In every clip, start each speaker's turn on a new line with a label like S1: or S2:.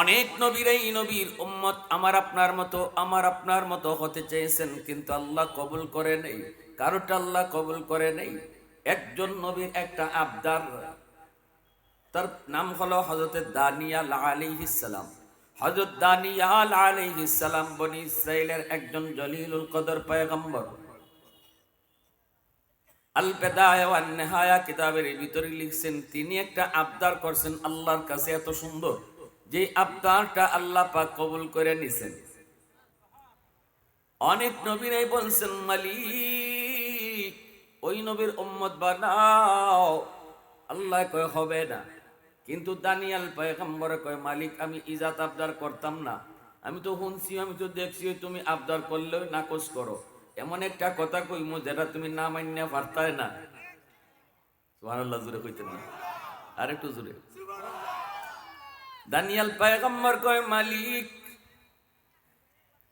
S1: অনেক নবীর এই নবীর উম্মত আমার আপনার মতো, আমার আপনার মতো হতে চেয়েছেন, কিন্তু আল্লাহ কবুল করে নেই, কারোটা আল্লাহ কবুল করে নেই। একজন নবীর একটা আবদার, তার নাম হলো হজরত দানিয়াল আলাইহিসসালাম হজরত দানিয়াল আলাইহিসসালাম বনি ইসরাইলের একজন জলিলুল কদর পয়গম্বর। আল বেদায়া ওয়ান নেহায়া কিতাবের ভিতরে লিখছেন, তিনি একটা আবদার করছেন, আল্লাহর কাছে এত সুন্দর। যে আবদারটা আল্লাহ পাক কবুল করে নিছেন। অনেক নবীরাই বলছেন, মালিক, ওই নবীর উম্মত বানাও। আল্লাহ কয়, হবে না। কিন্তু দানিয়াল পয়গম্বরে কয়, মালিক, আমি ইজাত আবদার করতাম না। আমি তো শুনছি, আমি তো দেখছি, তুমি আবদার করলেও নাকচ করো। এমন একটা কথা কইমু যেটা তুমি না মান্য পারতাই না। সুবহানাল্লাহ, জোরে কইতেন না আর একটু জোরে। দানিয়াল পয়গম্বর কয়, মালিক,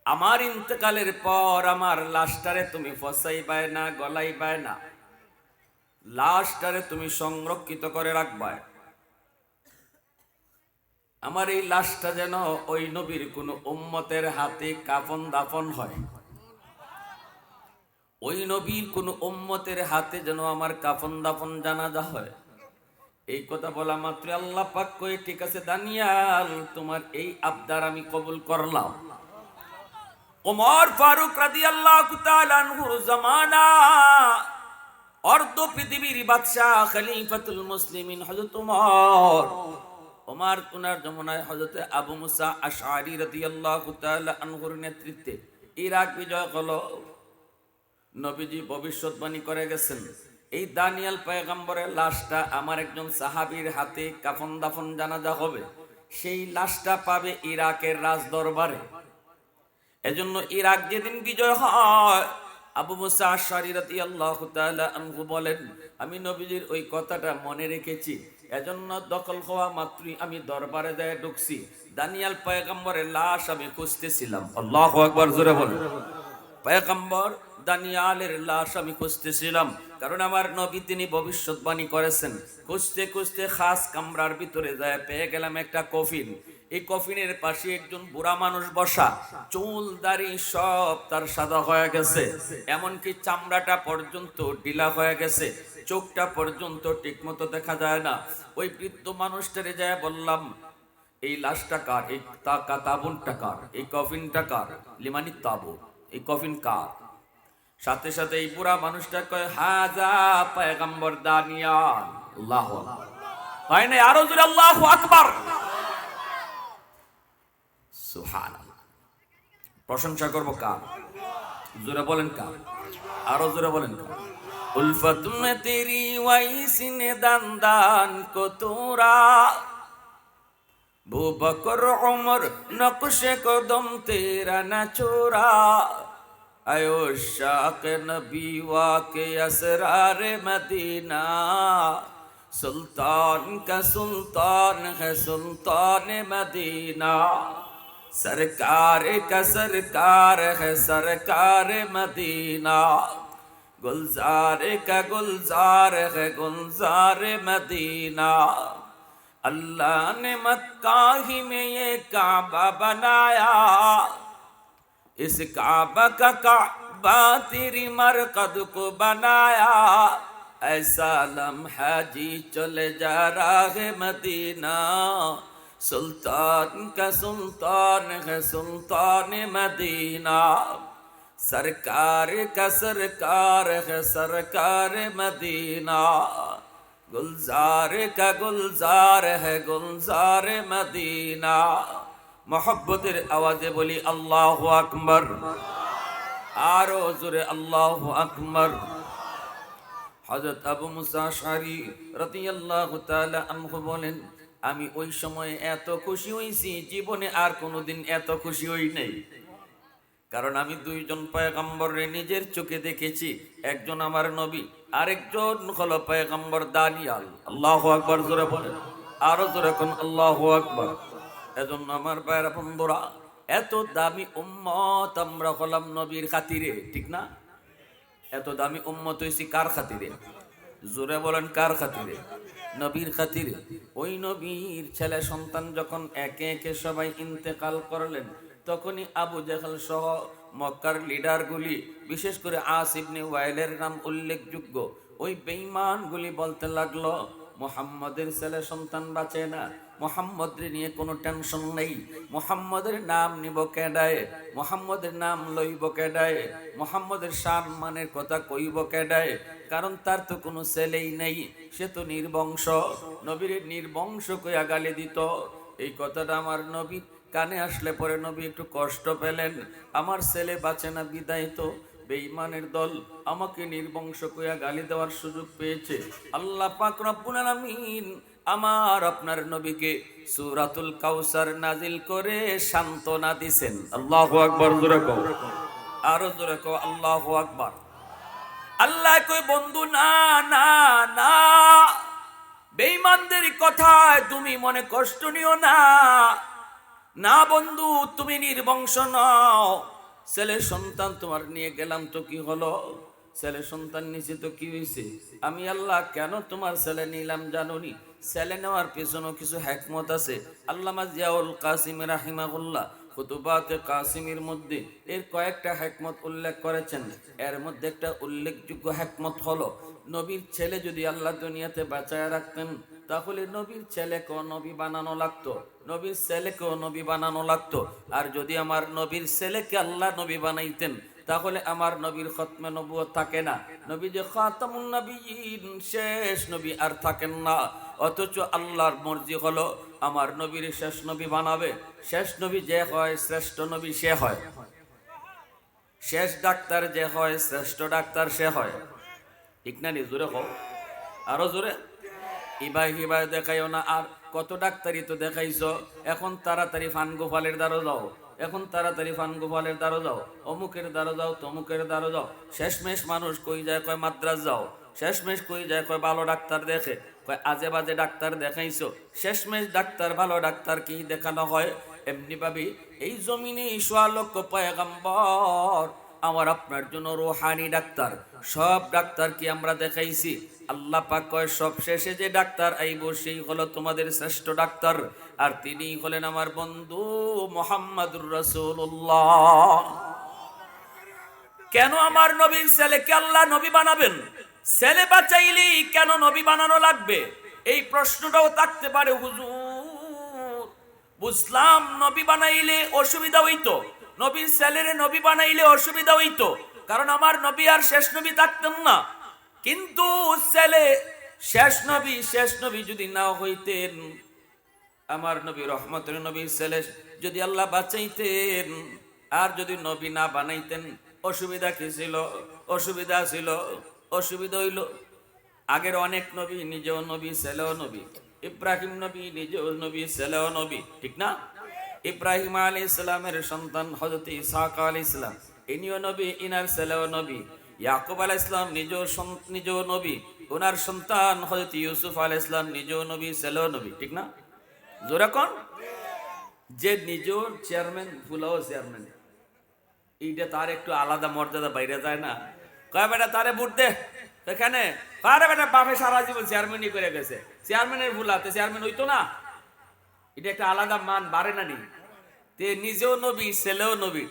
S1: আমার ইন্তকালের পর আমার লাশটারে তুমি ফসাইবায় না, গলাইবায় না। লাশটারে তুমি সংরক্ষিত করে রাখবায়। আমার এই লাশটা যেন ওই নবীর কোন উম্মতের হাতে কাফন দাফন হয়। ওই নবীর কোন উম্মতের হাতে যেন আমার কাফন দাফন জানাজা হয়। এই কথা বলা মাত্র আল্লাহ পাক কয়ে, ঠিক আছে দানিয়াল, তোমার এই আবদার আমি কবুল করলাম। ওমর ফারুক রাদিয়াল্লাহু তাআলা আনহুর জামানা, অর্ধ পৃথিবীর বাদশাহ খলিফাতুল মুসলিমিন হযরত ওমর। ওমর কুনার যমুনায় হযরত আবু মুসা আশআরি রাদিয়াল্লাহু তাআলা আনহুর নেতৃত্বে ইরাক বিজয় হলো। নবীজি ভবিষ্যৎবাণী করে গেছেন। এই দানিয়াল পয়গম্বরের লাশটা আমার একজন সাহাবীর হাতে কাফন দাফন জানাজা হবে। সেই লাশটা পাবে ইরাকের রাজ দরবারে এজন্য ইরাক যেদিন বিজয় হয়, আবু মুসা আশারি রাদিয়াল্লাহু তাআলা আনহু বলেন, আমি নবীজির ওই কথাটা মনে রেখেছি। এজন্য দখল হওয়া মাত্রই আমি দরবারে যায় ঢুকছি। দানিয়াল পয়গম্বরের লাশ আমি খুঁজতেছিলাম। আল্লাহু আকবার জোরে বলেন। পয়গম্বর দানিয়ালের লাশ আমি খুঁজতেছিলাম, কারণ আমার নবী তিনি ভবিষ্যৎবাণী করেছেন। খুঁজতে খুঁজতে খাস কামরার ভিতরে যায়, পেয়ে গেলাম একটা কফিন। এই কফিনের পাশে একজন বুড়া মানুষ বসা, চুল, দাড়ি সব তার সাদা হয়ে গেছে। এমনকি চামড়াটা পর্যন্ত ঢিলা হয়ে গেছে। চোখটা পর্যন্ত ঠিকমতো দেখা যায় না। ওই বৃদ্ধ মানুষটারে যায় বললাম, এই লাশটা কার? এই তাবুনটা কার? এই কফিনটা কার? লিমানি তাবু এই কফিন কার? সাথে সাথে এই পুরা মানুষটা কয়, হাজা পয়গম্বর দানিয়াল। আল্লাহ হয় না আরও জোরে আল্লাহ আকবার। সুহান প্রশংসা করব কার? জোরে বলেন কার? আরও জোরে বলেন কার? উলফত তেরি ওয়াই সিনে দান দান কো তোরা ভুবকর ওমর নকশে কদম তেরা না চোরা ایو شاق نبی واقع اسرار مدینہ سلطان کا سلطان ہے سلطان مدینہ سرکار کا سرکار ہے سرکار مدینہ گلزار کا گلزار ہے گلزار مدینہ اللہ نے مکہ ہی میں یہ کعبہ بنایا اس کعبہ کا کعبہ تیری مرقد کو بنایا۔ ایسا لمحہ جی چلے جا راہ مدینہ۔ سلطان کا سلطان ہے سلطان مدینہ۔ سرکار کا سرکار ہے سرکار مدینہ۔ گلزار کا گلزار ہے گلزار مدینہ۔ মোহব্বতের আওয়াজে বলি আল্লাহ আকবর। আরও জোরে আল্লাহ আকবর। হজরত আবু মুসা শারি রাদিয়াল্লাহু তাআলা আনহু বলেন, আমি ওই সময় এত খুশি হইছি, জীবনে আর কোনোদিন এত খুশি হই নাই। কারণ আমি দুইজন পয়গম্বরে নিজের চোখে দেখেছি, একজন আমার নবী, আরেকজন হলো পয়গম্বর দানিয়াল। আল্লাহ আকবর জোরে বলেন। আরও জোরে কোন আল্লাহ আকবর। এজন্য আমার ভাইয়েরা, বন্ধুরা, এত দামি উম্মত আমরা হলাম নবীর খাতিরে, ঠিক না? এত দামি উম্মত হয়েছি কার খাতিরে? জোরে বলেন, কার খাতিরে? নবীর খাতিরে। ওই নবীর ছেলে সন্তান যখন একে একে সবাই ইন্তেকাল করলেন, তখনই আবু জেহাল সহ মক্কার লিডারগুলি, বিশেষ করে আসিবনে ওয়াইলের নাম উল্লেখযোগ্য, ওই বেঈমানগুলি বলতে লাগল, মোহাম্মদের ছেলে সন্তান বাঁচে না মোহাম্মদের নিয়ে কোনো টেনশন নেই। মোহাম্মদের নাম নিব কেডায়, মোহাম্মদের নাম লইব কেডায়, মোহাম্মদের মানের কথা কইব কেডায়, কারণ তার তো কোনো ছেলেই নেই, সে তো নির্বংশ। নবীর নির্বংশ কইয়া গালি দিত। এই কথাটা আমার নবী কানে আসলে পরে নবী একটু কষ্ট পেলেন। আমার ছেলে বাঁচে না, বিদায় তো। বেঈমানের দল আমাকে নির্বংশ কইয়া গালি দেওয়ার সুযোগ পেয়েছে। আল্লাহ পাক রব্বুল আলামিন আমার আপনার নবীকে সুরাতুল কাউসার নাজিল করে সান্ত্বনা দিছেন। আল্লাহ আকবর আরও জোরে কও, আল্লাহু আকবার। আল্লাহ কই বন্ধু, না না না। বেঈমানদের কথায় তুমি মনে কষ্ট নিও না। না বন্ধু, তুমি নির্বংশ নও। ছেলে সন্তান তোমার নিয়ে গেলাম তো কি হলো? ছেলে সন্তান নিচে তো কি হয়েছে আমি আল্লাহ কেন তোমার ছেলে নিলাম জানুনি? ছেলে নেওয়ার পেছনেও কিছু হ্যাকমত আছে। আল্লামা জিয়াউল কাসিম রাহিমাহুল্লাহ খুতুবাতে কাসিমের মধ্যে এর কয়েকটা হ্যাকমত উল্লেখ করেছেন। এর মধ্যে একটা উল্লেখযোগ্য হ্যাকমত হলো, নবীর ছেলে যদি আল্লাহ দুনিয়াতে বাঁচায় রাখতেন, তাহলে নবীর ছেলেকেও নবী বানানো লাগতো, নবীর ছেলেকেও নবী বানানো লাগতো। আর যদি আমার নবীর ছেলেকে আল্লাহ নবী বানাইতেন তাহলে আমার নবীর খতমে নবুয়ত থাকে না। নবী যে খাতামুন নবীন শেষ নবী আর থাকেন না। অথচ আল্লাহর মর্জি হলো আমার নবীর শেষ নবী বানাবে। শেষ নবী যে হয়, শ্রেষ্ঠ নবী সে হয়। শেষ ডাক্তার যে হয়, শ্রেষ্ঠ ডাক্তার সে হয়। ঠিক না নি? জোরে হোক আরও জোরে। ইবাই হিবাই দেখাইও না। আর কত ডাক্তারি তো দেখাইছো। এখন তাড়াতাড়ি ফান গোপালের দ্বারও যাও। এখন তাড়াতাড়ি ফান গোপালের দ্বারও যাও, অমুকের দ্বারও যাও, তমুকের দ্বারও যাও। শেষমেশ মানুষ কই যায়, কয় মাদ্রাস যাও। শেষমেশ কই যায়, কয় ভালো ডাক্তার দেখে, কয় আজে বাজে ডাক্তার দেখাইছো। শেষমেশ ডাক্তার, ভালো ডাক্তার কি দেখানো হয়? এমনি ভাবি, এই জমিনে ঈশ্বর লক্ষ পয়গাম্বর, আমার আপনার জন্য রোহানি ডাক্তার। সব ডাক্তার কি আমরা দেখাইছি? আল্লাহ পাক কয় সব শেষে যে ডাক্তার আইব, সেই হলো তোমাদের শ্রেষ্ঠ ডাক্তার। আর তিনি হলেন আমার বন্ধু মোহাম্মদুর রসুল্লাহ কেন আমার নবীর ছেলেকে আল্লাহ নবী বানাবেন? ছেলে বাঁচাইলি কেন নবী বানানো লাগবে? এই প্রশ্নটাও থাকতে পারে, হুজুর। বুঝলাম, নবী বানাইলে অসুবিধা হইতো। নবীর ছেলেরে নবী বানাইলে অসুবিধা হইতো। কারণ আমার নবী আর শেষ নবী থাকতেন না। কিন্তু ছেলে শেষ নবী শেষ নবী যদি না হইতেন, আমার নবী, রহমতের নবী ছেলে যদি আল্লাহ বাঁচাইতেন, আর যদি নবী না বানাইতেন, অসুবিধা কি ছিল? অসুবিধা ছিল, অসুবিধা হইল। আগের অনেক নবী নিজেও নবী, ছেলেও নবী। ইব্রাহিম নবী নিজেও নবী, ছেলেও নবী, ঠিক না? ইব্রাহিম আলী ইসলামের সন্তান হজরত ইসাক আলী ইসলাম ইনিও নবী, ইনার ছেলেও নবী। ইয়াকুব আলাহ ইসলাম নিজ নিজেও নবী। ওনার সন্তান হজরত ইউসুফ আলাহ ইসলাম নিজেও নবী ছেলেও নবী, ঠিক না? জোরে কোন। যে নিজ চেয়ারম্যান, ফুলাও চেয়ারম্যান। এইটা তার একটু আলাদা মর্যাদা বাইরে যায় না। কয়, বেটা, তারে ভোট দে। এখানে আরে বেটা, বাপে সারা জীবন চেয়ারম্যানই করে গেছে। চেয়ারম্যানের ভুলাতে চেয়ারম্যান হইতো না। এটা একটা আলাদা মান, বাড়ে না নি। তে নিজেও নবী ছেলেও নবী।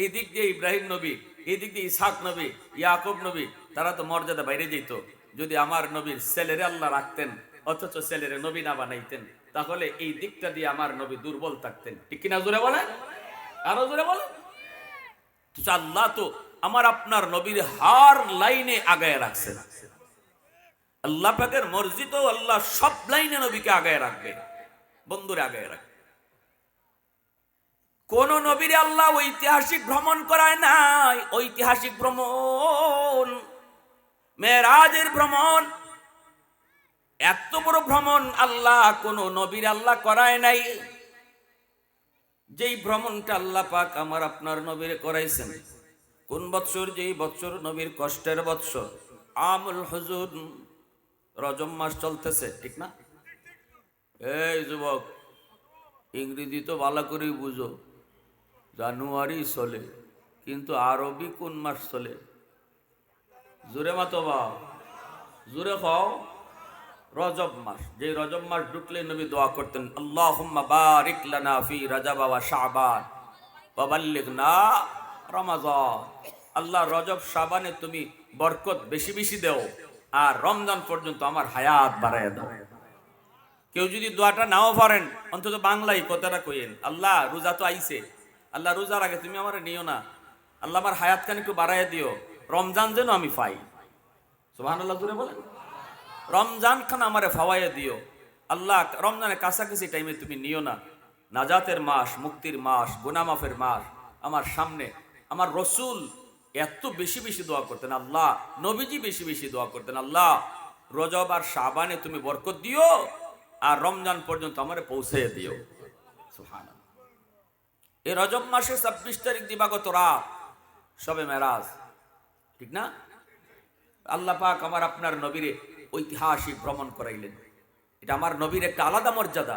S1: এই দিক দিয়ে ইব্রাহিম নবী। এই দিক দিয়ে ইসাক নবী, ইয়াকুব নবী, তারা তো মর্যাদা বাইরে যেত। যদি আমার নবীর ছেলেরে আল্লাহ রাখতেন, অথচ ছেলেরে নবী না বানাইতেন, তাহলে এই দিকটা দিয়ে আমার নবী দুর্বল থাকতেন। ঠিক কিনা জোরে বলে আরও জোরে বলে আল্লাহ তো আমার আপনার নবীর হার লাইনে আগায় রাখছেন। আল্লাহ পাকের মর্জি তো আল্লাহ সব লাইনে নবীকে আগায় রাখবে। বন্ধুরে আগায় রাখবে। কোন নবীরে আল্লাহ ঐতিহাসিক ভ্রমণ করায় নাই। ঐতিহাসিক ভ্রমণ, মেয়েরাজের ভ্রমণ, এত বড় ভ্রমণ আল্লাহ কোন নবীর আল্লাহ করায় নাই। যেই ভ্রমণটা আল্লাহ পাক আমার আপনার নবীরে করাইছেন, কোন বৎসর? যেই বৎসর নবীর কষ্টের বৎসর। আমুল হুজুর, রজম মাস চলতেছে, ঠিক না? এই যুবক, ইংরেজি তো ভালো করেই বুঝো। জানুয়ারি চলে, কিন্তু আরবি কোন মাস চলে? জোরে মাতো বা। জোরে খাও রজব মাস। যে রজব মাস ঢুকলে নবী দোয়া করতেন, আল্লাহুম্মা বারিক লানা ফি রজব ওয়া শাবান ওয়া বাল্লিগনা রমাজান। আল্লাহ রজব শাবানে তুমি বরকত বেশি বেশি দেও, আর রমজান পর্যন্ত আমার হায়াত বাড়ায় দাও। কেউ যদি দোয়াটা নাও পারেন, অন্তত বাংলায় কথাটা কইেন আল্লাহ রোজা তো আইছে। আল্লাহ রোজার আগে তুমি আমার নিও না। আল্লাহ আমার হায়াত খান একটু বাড়াইয়া দিও। রমজান যেন আমি পাই। সুবহান আল্লাহ জুড়ে বলেন। রমজান খান আমারে ফাওয়াইয়া দিও। আল্লাহ, রমজানের কাছাকাছি টাইমে তুমি নিও না। নাজাতের মাস, মুক্তির মাস, গুনামাফের মাস, আমার সামনে, আমার রসুল এত বেশি বেশি দোয়া করতেন। আল্লাহ, নবীজি বেশি বেশি দোয়া করতেন। আল্লাহ, রজব আর শাবানে তুমি বরকত দিও আর রমজান পর্যন্ত আমারে পৌঁছে দিও। সুবহানাল্লাহ। এই রজব মাসে ছাব্বিশ তারিখ দিবাগত রাত। সবে মেরাজ। ঠিক না? আল্লাহ পাক আমার আপনার নবীরে ঐতিহাসিক ভ্রমণ করাইলেন। এটা আমার নবীর একটা আলাদা মর্যাদা।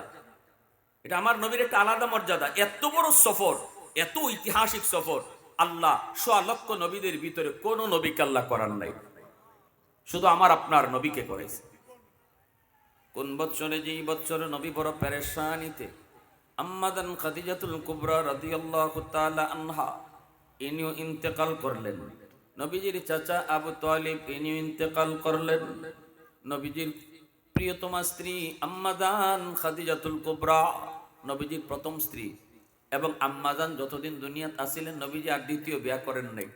S1: এটা আমার নবীর একটা আলাদা মর্যাদা। এত বড় সফর, এত ঐতিহাসিক সফর, আল্লাহ সোয়া লক্ষ নবীদের ভিতরে কোন নবীকে আল্লাহ করার নাই। শুধু আমার আপনার নবীকে করেছে কোন বৎসরে যেই বৎসরে নবী বড় পেরেশানিতে আম্মাদান খাদিজাতুল কুবরা রাদিয়াল্লাহু তাআলা আনহা, ইনিও ইন্তেকাল করলেন। নবীজির চাচা আবু তালিব ইনিও ইন্তেকাল করলেন। নবীজির প্রিয়তমা স্ত্রী আম্মাদান খাদিজাতুল কুবরা, নবীজির প্রথম স্ত্রী। এবং আম্মাদান যতদিন দুনিয়াত আসিলেন নবীজি আর দ্বিতীয় বিয়া করেন নাই।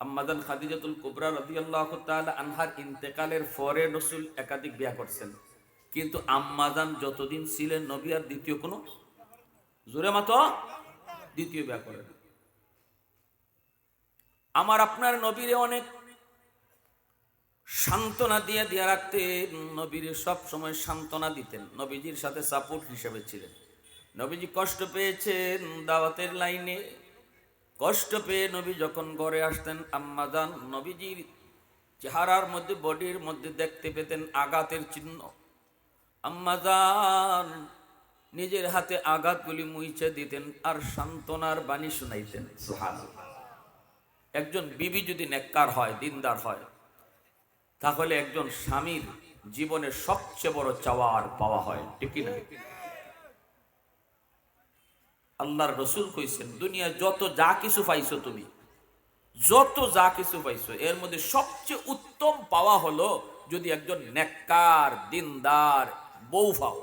S1: আম্মাদান খাদিজাতুল কুবরা রাদিয়াল্লাহু তাআলা আনহার ইন্তেকালের পরে রসুল একাধিক বিয়া করছেন। কিন্তু আম্মাদান যতদিন ছিলেন, নবী আর দ্বিতীয় কোনো জোরে মতো। দ্বিতীয় বিয়া করেন আমার আপনার নবীরে অনেক সান্ত্বনা দিয়ে দিয়ে রাখতেন নবীরে সব সময় সান্ত্বনা দিতেন। নবীজির সাথে সাপোর্ট হিসেবে ছিলেন। নবীজি কষ্ট পেয়েছেন দাওয়াতের লাইনে। কষ্ট পেয়ে নবী যখন ঘরে আসতেন আম্মাদান নবীজির চেহারার মধ্যে, বডির মধ্যে দেখতে পেতেন আঘাতের চিহ্ন। আম্মাজান নিজের হাতে আঘাতগুলি মুইছে দিতেন আর সান্ত্বনার বাণী শুনাইতেন। একজন বিবি যদি নেককার হয়, দিনদার হয়, তাহলে একজন স্বামীর জীবনের সবচেয়ে বড় চাওয়া আর পাওয়া হয়, ঠিক না আল্লাহর রসুল কইছেন দুনিয়া যত যা কিছু পাইছো তুমি, যত যা কিছু পাইছো, এর মধ্যে সবচেয়ে উত্তম পাওয়া হলো যদি একজন নেককার, দিনদার, বউ পাও।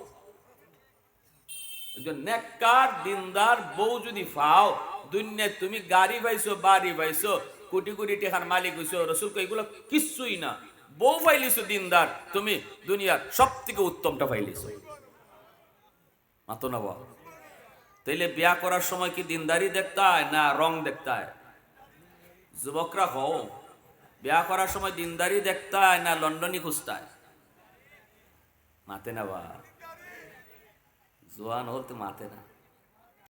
S1: একজন নেককার, দিনদার, বউ যদি পাও, দুনিয়ায় তুমি গাড়ি পাইছো, বাড়ি পাইছো, কোটি কোটি টাকার মালিক হইছো, রসুল এগুলো কিচ্ছুই না। বউ পাইলিছো তুমি সব থেকে উত্তমটা বিয়া করার সময় কি দিনদারি দেখতে না রং দেখতে হয় যুবকরা হও বিয়া করার সময় দিনদারি দেখতে না লন্ডনই খুঁজতে মাতে না বা জোয়ান হল তো মাতে না।